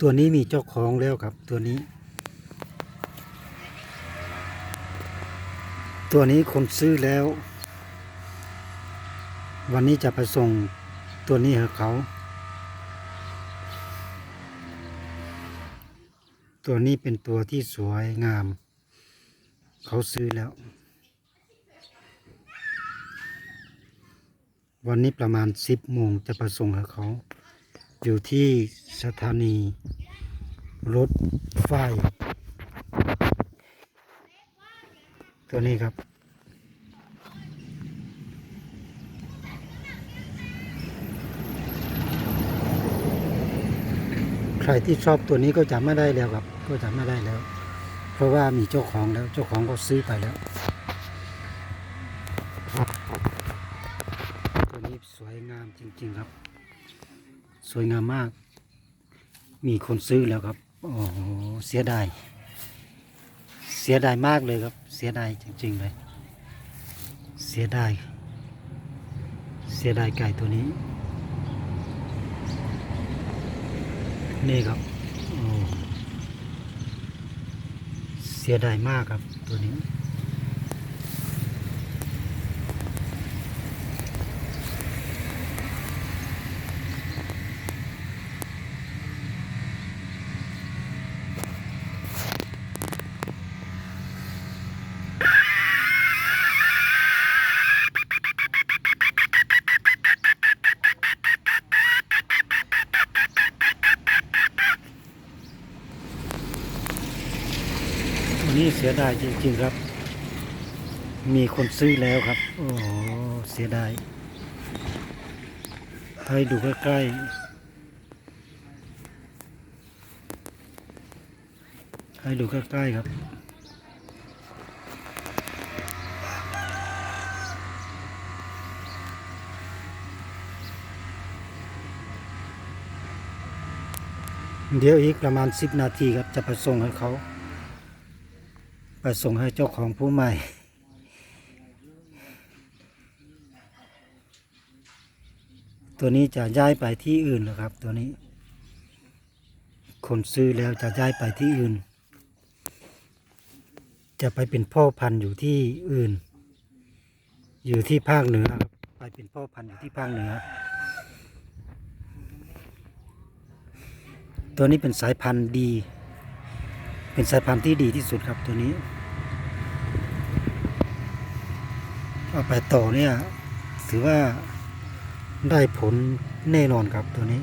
ตัวนี้มีเจ้าของแล้วครับ ตัวนี้ ตัวนี้คนซื้อแล้ว วันนี้จะไปส่งตัวนี้ให้เขา ตัวนี้เป็นตัวที่สวยงาม เขาซื้อแล้ว วันนี้ประมาณสิบโมงจะไปส่งให้เขาอยู่ที่สถานี รถไฟ ตัวนี้ครับ ใครที่ชอบตัวนี้ก็จำไม่ได้แล้วครับ ก็จำไม่ได้แล้ว เพราะว่ามีเจ้าของแล้ว เจ้าของก็ซื้อไปแล้ว ตัวนี้สวยงามจริงๆครับ สวยงามมาก มีคนซื้อแล้วครับ โอ้เสียดาย เสียดายมากเลยครับ เสียดายจริง ๆ เลย เสียดาย เสียดายไก่ตัวนี้ นี่ครับเสียดายมากครับตัวนี้ นี้เสียดายจริงๆครับ มีคนซื้อแล้วครับ โอ้เสียดาย ให้ดูใกล้ๆ ให้ดูใกล้ๆครับเดี๋ยวอีกประมาณ 10 นาทีครับจะไปส่งให้เขา ไปส่งให้เจ้าของผู้ใหม่ ตัวนี้จะย้ายไปที่อื่นนะครับ ตัวนี้ คนซื้อแล้วจะย้ายไปที่อื่น จะไปเป็นพ่อพันธุ์อยู่ที่อื่น อยู่ที่ภาคเหนือครับไปเป็นพ่อพันธุ์อยู่ที่ภาคเหนือ ตัวนี้เป็นสายพันธุ์ดี เป็นสายพันธุ์ที่ดีที่สุดครับตัวนี้เอาไปต่อเนี่ย ถือว่าได้ผลแน่นอนครับตัวนี้